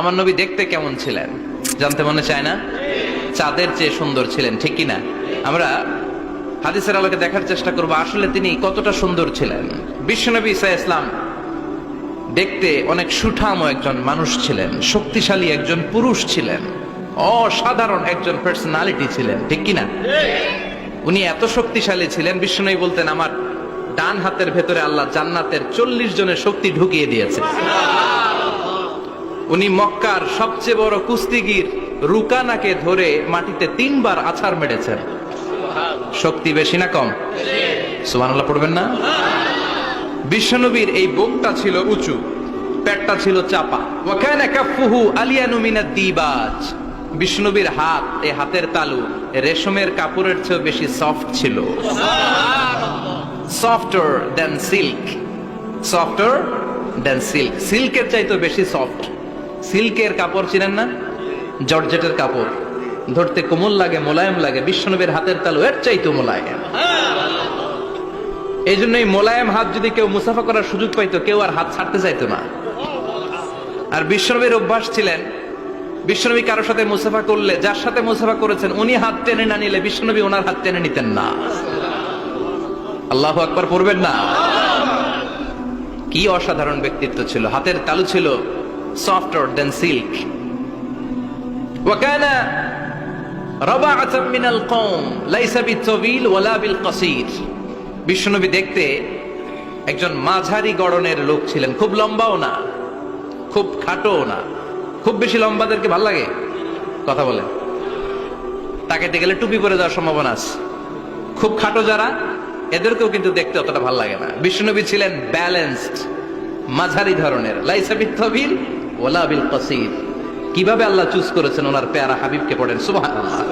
আমার নবী দেখতে কেমন ছিলেন? জানতে মনে চায় না? চাঁদের চেয়ে সুন্দর ছিলেন, ঠিক কি না আমরা হাদিসের আলোকে দেখার চেষ্টা করব, আসলে তিনি কতটা সুন্দর ছিলেন? বিশ্বনবী ইসা ইসলাম দেখতে অনেক সুঠাম একজন মানুষ ছিলেন, শক্তিশালী একজন পুরুষ ছিলেন, অসাধারণ একজন পার্সোনালিটি ছিলেন, ঠিক কি না উনি এত শক্তিশালী ছিলেন বিষ্ণুই বলতেন, আমার ডান হাতের ভেতরে আল্লাহ জান্নাতের চল্লিশ জনের শক্তি ঢুকিয়ে দিয়েছে। উনি মক্কার সবচেয়ে বড় কুস্তিগির রুকানাকে ধরে মাটিতে তিনবার আছাড় মেরেছেন। শক্তি বেশি না কম? সুবহানাল্লাহ পড়বেন না? বিশ্বনবীর এই বুকটা ছিল উঁচু, পেটটা ছিল চাপা। ওয়াকানা কাফুহু আলিয়ানু মিনাদ দিবাজ। বিষ্ণুবীর হাত এই হাতের তালু, রেশমের কাপড়ের চেয়ে বেশি সফট ছিল। Softer than silk. Softer than silk. সিল্কের চাইতে বেশি সফট। সিল্কের কাপড় চিনেন না? জর্জেটের কাপড়। ধরতে কোমল লাগে, মোলায়েম লাগে, বিশ্বনবীর হাতের তালু এর চাইতো মোলায়েম। এই জন্য এই মোলায়েম হাত যদি কেউ মুসাফা করার সুযোগ পাইতো, কেউ আর হাত ছাড়তে চাইতো না। আর বিশ্বনবীর অভ্যাস ছিলেন, বিশ্বনবী কারোর সাথে মুসাফা করলে, যার সাথে মুসাফা করেছেন, উনি হাত টেনে না নিলে বিশ্বনবী ওনার হাত টেনে নিতেন না। আল্লাহ আকবার পড়বেন না। কি অসাধারণ ব্যক্তিত্ব ছিল। হাতের তালু ছিল সফটার দেন সিল্ক وكان ربعة من القوم ليس بالطويل ولا بالقصير বিশ্বনবী দেখতে একজন মাঝারি গড়নের লোক ছিলেন খুব লম্বাও না খুব খাটোও না খুব বেশি লম্বাদেরকে ভাল লাগে কথা বলে তাকাইতে গেলে টুপি পরে যাওয়ার সম্ভাবনা আছে খুব খাটো যারা এদেরকেও কিন্তু দেখতে অতটা ভাল লাগে না বিষ্ণুনবী ছিলেন ব্যালেন্সড মাঝারি ধরনের লাইসা বিল ওলা বিল কসির কীভাবে আল্লাহ চুজ করেছেন ওনার পেয়ারা হাবিবকে পড়েন? সুবহানাল্লাহ।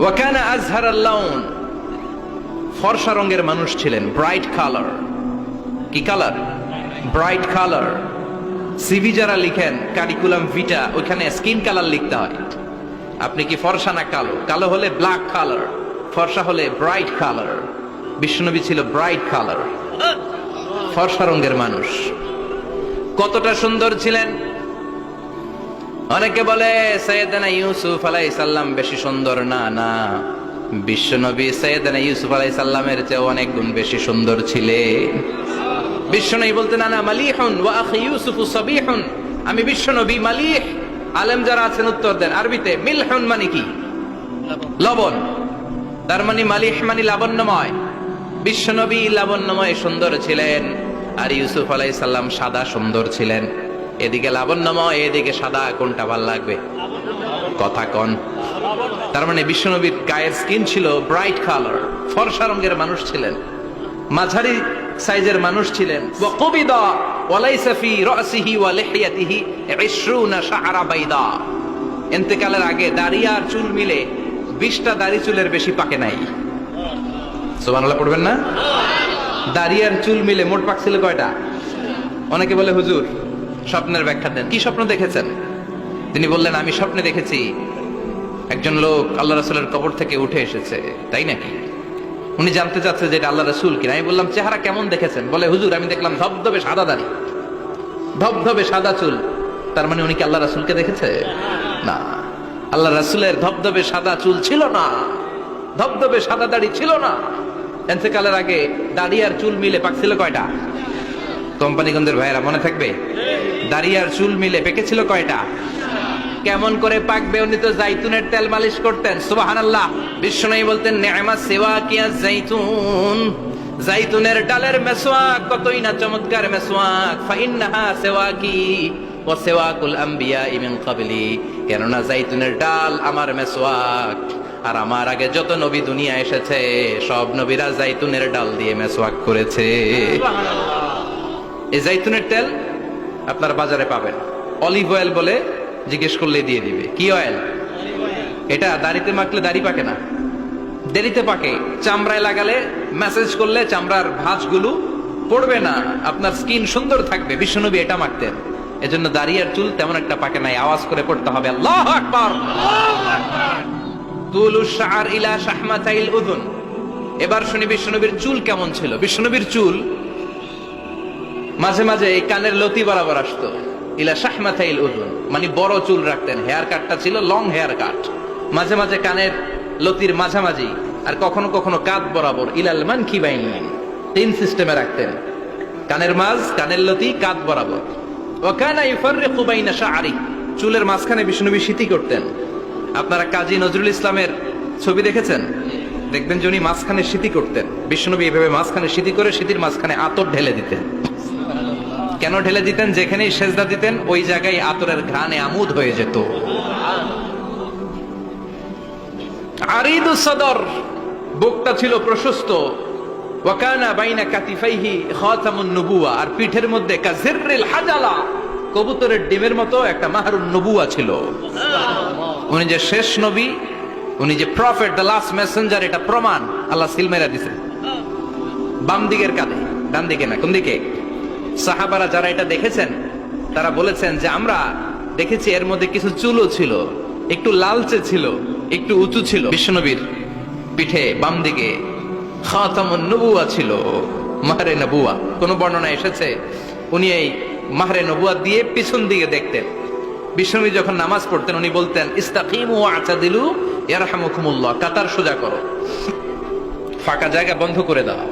ওয়াকানা আজহার আল্লাউন ফর্সা রঙের মানুষ ছিলেন, ব্রাইট কালার। কি কালার? Bright colour. সিভি যারা লিখেন, কারিকুলাম ভিটা, ওইখানে স্কিন কালার লিখতে হয়। আপনি কি ফর্সা না কালো? কালো হলে ব্ল্যাক কালার, ফর্সা হলে ব্রাইট কালার। বিষ্ণুনবী ছিল ব্রাইট কালার। ফর্সা রঙের মানুষ। কতটা সুন্দর ছিলেন? অনেকে বলে সৈয়দনা ইউসুফ আলাই সাল্লাম বেশি সুন্দর। না না। বিশ্বনবী সৈয়দনা ইউসুফ আলাই সাল্লামের চেয়ে অনেক গুণ বেশি সুন্দর ছিলেন। বিশ্বনবী বলতে না না মালিহুন ওয়া আখি ইউসুফ সাবিহুন। আমি বিশ্বনবী মালিহ। আলেম যারা আছেন, উত্তর দেন। আরবিতে, মিলহুন মানে কি? লবণ। তার মানে মালিহ মানে লাবণ্যময়। বিশ্বনবী লাবণ্যময় সুন্দর ছিলেন। আর ইউসুফ আলাই সাল্লাম সাদা সুন্দর ছিলেন। এদিকে লাবণ্যময়, এদিকে সাদা। কোনটা ভালো লাগবে? কথা কন। তার মানে বিশ্বনবীর গায়ের স্কিন ছিল ব্রাইট কালার ফর্সা রঙের মানুষ ছিলেন। মাঝারি সাইজের মানুষ ছিলেন। ওয়াকুবিদা ওয়ালাইসা ফি রাসিহি ওয়া লিহিয়াতিহি 20 শাআরা বাইদা। ইন্তেকালের আগে দাড়ি আর চুল মিলে 20টা দাড়ি চুলের বেশি পাকে নাই। সুবহানাল্লাহ, পড়বেন না? দাড়ি আর চুল মিলে মোট পাকছিল কয়টা? অনেকে বলে, হুজুর, স্বপ্নের ব্যাখ্যা দেন। কি স্বপ্ন দেখেছেন? তিনি বললেন, আমি স্বপ্নে দেখেছি একজন লোক আল্লাহ রাসুলের কবর থেকে উঠে এসেছে। তাই নাকি? উনি জানতে চাচ্ছে যে এটা আল্লাহ রাসুল কিনা। আমি বললাম, চেহারা কেমন দেখেছেন? বলে, হুজুর, আমি দেখলাম ধবধবে সাদা দাড়ি, ধবধবে সাদা চুল। তার মানে উনি কি আল্লাহ রাসুলকে দেখেছে? না। আল্লাহ রাসুলের ধবধবে সাদা চুল ছিল না। ধবধবে সাদা দাড়ি ছিল না। এনসেকালের আগে দাড়ি আর চুল মিলে পাকছিল কয়টা? কোম্পানিগঞ্জের ভাইয়েরা মনে থাকবে? দাড়ি আর চুল মিলে পেকেছিল কয়টা? কেমন করে পাকবে উনি তো জাইতুনের তেল মালিশ করতেন, সুবহানাল্লাহ। বিশ্বনবী বলতেন নেমা সেওয়া কিয়া জাইতুন। জাইতুনের ডালের মেসওয়াক কতই না চমৎকার মেসওয়াক ফাইন্নাহা সেওয়াকি ও সেওয়াকুল আম্বিয়া ইমিন কাবলি কেননা জাইতুনের ডাল আমার মেসওয়াক আর আমার আগে যত নবী দুনিয়া এসেছে, সব নবীরা জাইতুনের ডাল দিয়ে মেসওয়াক করেছে। এই জাইতুনের তেল আপনার বাজারে পাবেন। অলিভ অয়েল বলে জিজ্ঞেস করলে দিয়ে দিবে। কি অয়েল? এটা দাড়িতে মাখলে দাড়ি পাকে না। দেরিতে পাকে। চামড়ায় লাগালে মেসেজ করলে চামড়ার ভাঁজগুলো পড়বে না। আপনার স্কিন সুন্দর থাকবে। বিষ্ণুনবী এটা মাখতেন। এজন্য দাড়ি আর চুল তেমন একটা পাকে নাই। আওয়াজ করে পড়তে হবে। আল্লাহ আকবার! এবার শুনি বিষ্ণুনবীর চুল কেমন ছিল? বিষ্ণুনবীর চুল মাঝে মাঝে এই কানের লতি বরাবর আসতো। ইলা শাহমাথাইল উদুন। মানে বড় চুল রাখতেন। হেয়ার কাটটা ছিল লং হেয়ার কাট। মাঝে মাঝে কানের লতির মাঝামাঝি আর কখনো কখনো কাত বরাবর ইলাল মান কি বাইনি তিন সিস্টেমে রাখতেন। কানের মাঝ, কানের লতি কাত বরাবর। ওখানে ইফাররিকু বাইনা শাআরি। চুলের মাঝখানে বিষ্ণুবী স্মৃতি করতেন। আপনারা কাজী নজরুল ইসলামের ছবি দেখেছেন? দেখবেন যে উনি মাঝখানে স্মৃতি করতেন। বিষ্ণুবী এভাবে মাঝখানে স্মৃতি করে স্মৃতির মাঝখানে আতর ঢেলে দিতেন। কেন ঢেলে দিতেন? যেখানেই সেজদা দিতেন, ওই জায়গায় আতরের ঘ্রাণে আমুদ হয়ে যেত। আরিদু সদর, বুকটা ছিল প্রশস্ত। ওয়াকানা বাইনা কাতিফাইহি খাতামুন নবুয়া আর পিঠের মধ্যে কাজিররিল হাজালা। কবুতরের ডিমের মতো একটা মাহরুন নবুয়া ছিল। উনি যে শেষ নবী, উনি যে প্রফেট দ্য লাস্ট মেসেঞ্জার এটা প্রমাণ। আল্লাহ সিলমেরা দিছে। বাম দিকের কাঁধে, ডান দিকে না, কোন দিকে? সাহাবারা যারা এটা দেখেছেন, তারা বলেছেন যে আমরা দেখেছি এর মধ্যে কিছু চুলও ছিল, একটু লালচে ছিল, একটু উঁচু ছিল। বিষ্ণনবীর পিঠে বাম দিকে নবুয়া ছিল, মাহরে নবুয়া। কোন বর্ণনা এসেছে? উনি এই মাহরে নবুয়া দিয়ে পিছন দিকে দেখতেন। বিষ্ণনবী যখন নামাজ পড়তেন, উনি বলতেন, ইস্তাকিমু আতাদিলু ইয়ারহামুকুমুল্লাহ, কাতার সোজা করো। ফাঁকা জায়গা বন্ধ করে দাও।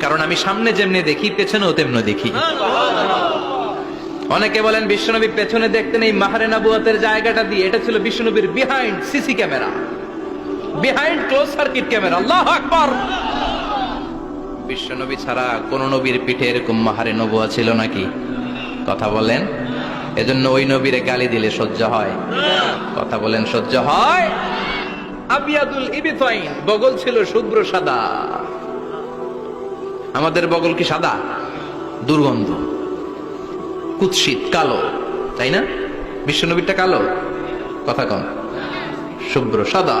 কারণ আমি সামনে যেমনি দেখি, পেছনেও তেমনি দেখি। অনেকে বলেন বিশ্বনবী পেছনে দেখতেন এই মাহারে নাবুয়াতের জায়গাটা দিয়ে। এটা ছিল বিশ্বনবীর behind CC camera behind close circuit camera আল্লাহ আকবার! বিশ্বনবী ছাড়া কোন নবীর পিঠে এরকম মাহারে নবুয়া ছিল নাকি? কথা বলেন। এজন্য ওই নবীরে গালি দিলে সহ্য হয়। কথা বলেন, সহ্য হয়? আবিয়াদুল ইবিতাইন, বগল ছিল শুভ্র সাদা। আমাদের বগল কি সাদা? দুর্গন্ধ। কুৎসিত, কালো, তাই না? বিশ্বনবীরটা কালো? কথা কম শুভ্র, সাদা।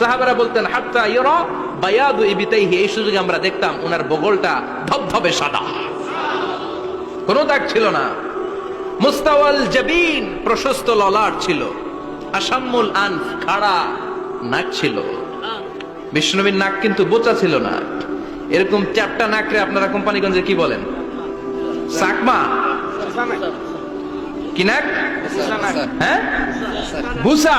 সাহাবারা বলতেন হাত্তা ইয়রা বায়াদু ইবিতাইহি এই সুযোগে আমরা দেখতাম ওনার বগলটা ধবধবে সাদা। কোনো দাগ ছিল না। মুস্তাওয়াল জাবিন প্রশস্ত ললাট ছিল। আসাম্মুল আনফ খাড়া নাক ছিল। নাক কিন্তু বোচা ছিল না। এরকম চারটা নাকরে আপনারা কোম্পানিগঞ্জে কি বলেন? সাকমা? কি নাক। হ্যাঁ? বুসা।